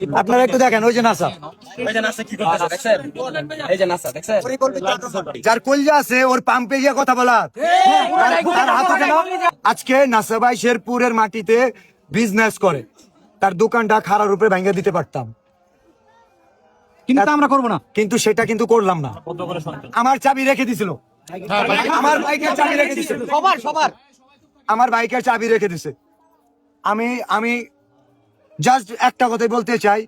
আপনারা একটু দেখেন ওই যে নাসা। এই যে নাসা কি করতেছে দেখছেন? এই যে নাসা দেখছেন? যার কলজা আছে ওর পাম্পে গিয়ে কথা বলা। আজকে নাসা ভাই শেরপুরের মাটিতে বিজনেস করে। তার দোকানটা খারাপ রূপে ভেঙে দিতে পারতাম। কিন্তু আমরা করব না। কিন্তু সেটা কিন্তু করলাম না। আমার চাবি রেখে দিছিল। আমার বাইকের চাবি রেখে দিছিল। সবার সবার। আমার বাইকের চাবি রেখে দিছে। আমি আমি জাস্ট একটা কথাই বলতে চাই।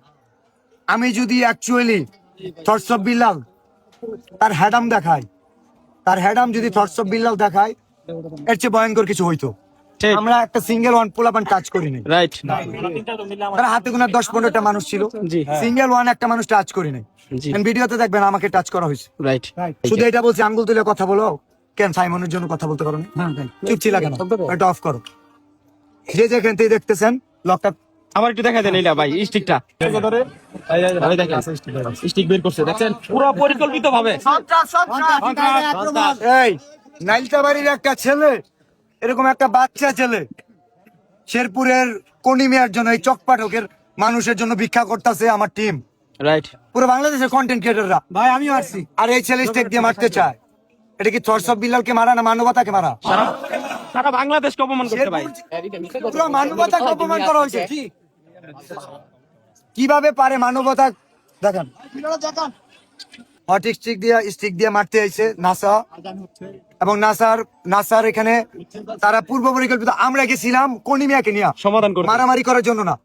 আমি যদি অ্যাকচুয়ালি থটস অফ বিল্লাল তার হ্যাডাম দেখায় তার হ্যাডাম যদি থটস অফ বিল্লাল দেখায় এর চেয়ে ভয়ঙ্কর কিছু হইতো। আমরা একটা সিঙ্গেল ওয়ান পোলাপান টাচ করিনি রাইট তারা হাতে গোনার দশ পনেরোটা মানুষ ছিল। সিঙ্গেল ওয়ান একটা মানুষ টাচ করি নাই। ভিডিওতে দেখবেন আমাকে টাচ করা হয়েছে। রাইট শুধু এটা বলছি আঙ্গুল তুলে কথা বলো। কেন সাইমনের জন্য কথা বলতে পারো না? চুপ ছিল কেন এটা অফ করো। যে যেখান থেকে দেখতেছেন লকটা আবার একটু দেখা দেন এইটা ভাই স্টিকটা স্টিক বের করছে দেখছেন? পুরো পরিকল্পিত ভাবে এই নাইলতা একটা ছেলে এরকম একটা বাচ্চা ছেলে শেরপুরের কনিমিয়ার জন্য এই চকপাঠকের মানুষের জন্য ভিক্ষা করতেছে আমার টিম রাইট পুরো বাংলাদেশের কন্টেন্ট ক্রিয়েটররা ভাই আমিও আসছি। আর এই ছেলে স্টেক দিয়ে মারতে চায়। এটা কি থরসব বিল্লালকে মারা না মানবতাকে মারা? সারা বাংলাদেশকে অপমান করতে ভাই পুরো। মানবতাকে অপমান করা হয়েছে কীভাবে পারে মানবতা? দেখেন। হট স্টিক দিয়ে স্টিক দিয়ে মারতে আইছে নাসা। এবং নাসার নাসার এখানে তারা পূর্ব পরিকল্পিত আমরা গেছিলাম কনিমিয়াকে নিয়ে। সমাধান। মারামারি করার জন্য না।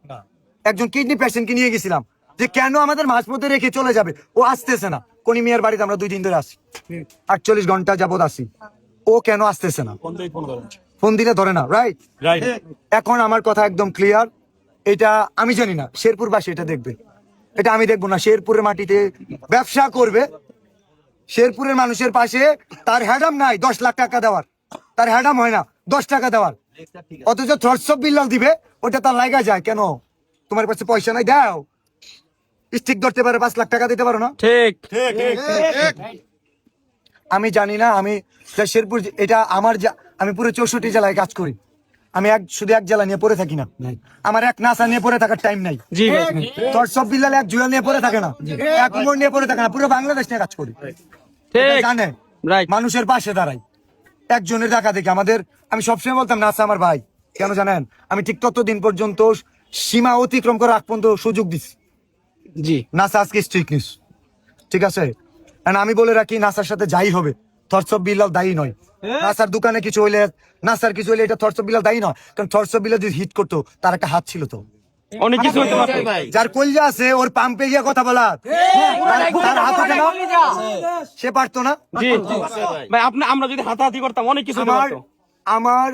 একজন কিডনি পেশেন্টকে নিয়ে গেছিলাম। যে কেন আমাদের মাঝপথে রেখে চলে যাবে? ও আসতেছে না। কনিমিয়ার বাড়িতে আমরা দুই দিন ধরে আসি আটচল্লিশ ঘণ্টা যাবত আসি ও কেন আসতেছে না? ফোন দিলে ধরে না রাইট এখন আমার কথা একদম ক্লিয়ার এটা আমি জানি না শেরপুরবাসী এটা দেখবে। এটা আমি দেখব না শেরপুরের মাটিতে ব্যবসা করবে। শেরপুরের মানুষের পাশে তার হ্যাডাম নাই দশ লাখ টাকা দেওয়ার। তার হ্যাডাম হয় না দশ টাকা দেওয়ার। অথচ থরসব বিল্লাল দিবে ওটা তার লাগা যায়। কেন? তোমার কাছে পয়সা নাই দাও। স্টিক ধরতে পারে পাঁচ লাখ টাকা দিতে পারো না? ঠিক। ঠিক। আমি জানি না আমি শেরপুর এটা আমার আমি পুরো চৌষট্টি জেলায় কাজ করি। আমি এক শুধু এক জেলা নিয়ে পড়ে থাকি না। আমার এক নাসা নিয়ে পড়ে থাকার টাইম নাই। তোর সব বিল্লাল এক জুয়েল নিয়ে পড়ে থাকে না। এক উমর নিয়ে পড়ে থাকে না। পুরো বাংলাদেশ নিয়ে কাজ করি। জানে। মানুষের পাশে দাঁড়াই। একজনের দেখা দেখি। আমাদের আমি সবসময় বলতাম নাসা আমার ভাই। কেন জানেন? আমি ঠিক ততদিন পর্যন্ত সীমা অতিক্রম করে আগ পর্যন্ত সুযোগ দিচ্ছি জি। নাসা আজকে স্ট্রিক নিউজ ঠিক আছে? And আমি বলে রাখি নাসার সাথে যাই হবে। থরসব বিল্লাল দায়ী নয়। নাসার দোকানে কিছু হইলে নাসার কিছু হইলে এটা থরসব বিল্লাল দায়ী নয়। কারণ থরসব বিল্লাল যদি হিট করতো তার একটা হাত ছিল তো। অনেক কিছু হতে পারতো। যার কলজা আছে ওর পাম্পে গিয়ে কথা বলা। তার- হাত না? সে পারতো না? জি ভাই আপনি আমরা যদি হাতাহাতি করতাম অনেক কিছু আমার আমার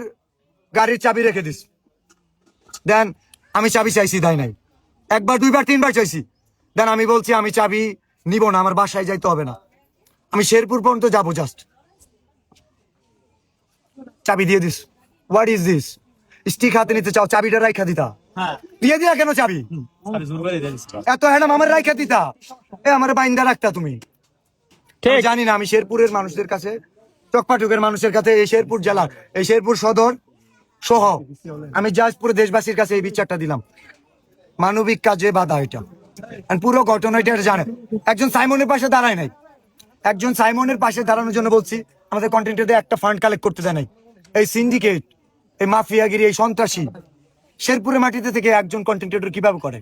গাড়ির চাবি রেখে দিস। দেন আমি চাবি চাইছি তাই নাই। একবার দুইবার তিনবার চাইছি। দেন আমি বলছি আমি চাবি নিব না আমার বাসায় যাইতে হবে না। আমি শেরপুর পর্যন্ত যাব জাস্ট চাবি দিয়ে this. What is this stick হাতে নিতে চাও চাবিটা রাইখা দিতা। দিয়ে দিয়া কেন চাবি? এত হ্যাডাম আমার রাইখা দিতা। এ আমার বাইন্দা রাখতা তুমি। ঠিক। জানি না আমি শেরপুরের মানুষদের কাছে চকপাটুকের মানুষের কাছে এই শেরপুর জেলা এই শেরপুর সদর সহ। আমি জাস্ট পুরো দেশবাসীর কাছে এই বিচারটা দিলাম। মানবিক কাজে বাধা এটা। পুরো ঘটনা এটা জানে। একজন সাইমনের পাশে দাঁড়ায় নাই। একজন সাইমনের পাশে দাঁড়ানোর জন্য বলছি আমাদের কন্টেন্টে একটা ফান্ড কালেক্ট করতে দেয় নাই। এই সিন্ডিকেট এই মাফিয়াগিরি এই সন্ত্রাসী শেরপুরের মাটিতে থেকে একজন কন্টেন্ট ক্রিয়েটর কীভাবে করে?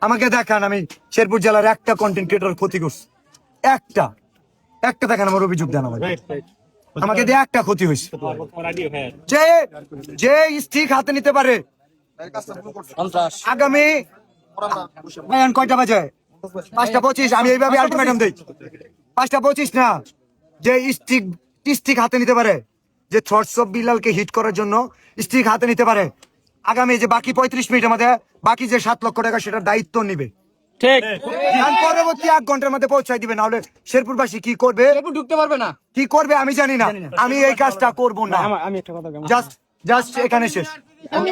আমাকে দেখান আমি শেরপুর জেলার একটা কন্টেন্ট ক্রিয়েটর ক্ষতি করছি। একটা। একটা দেখান আমার অভিযোগ দেন আমাকে। আমাকে দিয়ে একটা ক্ষতি হয়েছে। যে যে স্টিক হাতে নিতে পারে আগামী ভাইয়ান কয়টা বাজে? পাঁচটা পঁচিশ আমি এইভাবে আলটিমেটাম দিই। পাঁচটা পঁচিশ না যে স্টিক স্টিক হাতে নিতে পারে যে থটস অফ বিল্লালকে হিট করার জন্য স্টিক হাতে নিতে পারে। আগামী যে বাকি পঁয়ত্রিশ মিনিটের মধ্যে বাকি যে সাত লক্ষ টাকা সেটার দায়িত্ব নিবে। ঠিক। পরবর্তী এক ঘণ্টার মধ্যে পৌঁছায় দিবে নাহলে শেরপুরবাসী কি করবে? ঢুকতে পারবে না। কি করবে আমি জানি না। আমি এই কাজটা করব না। আমি একটা কথা জাস্ট জাস্ট এখানে শেষ। আমি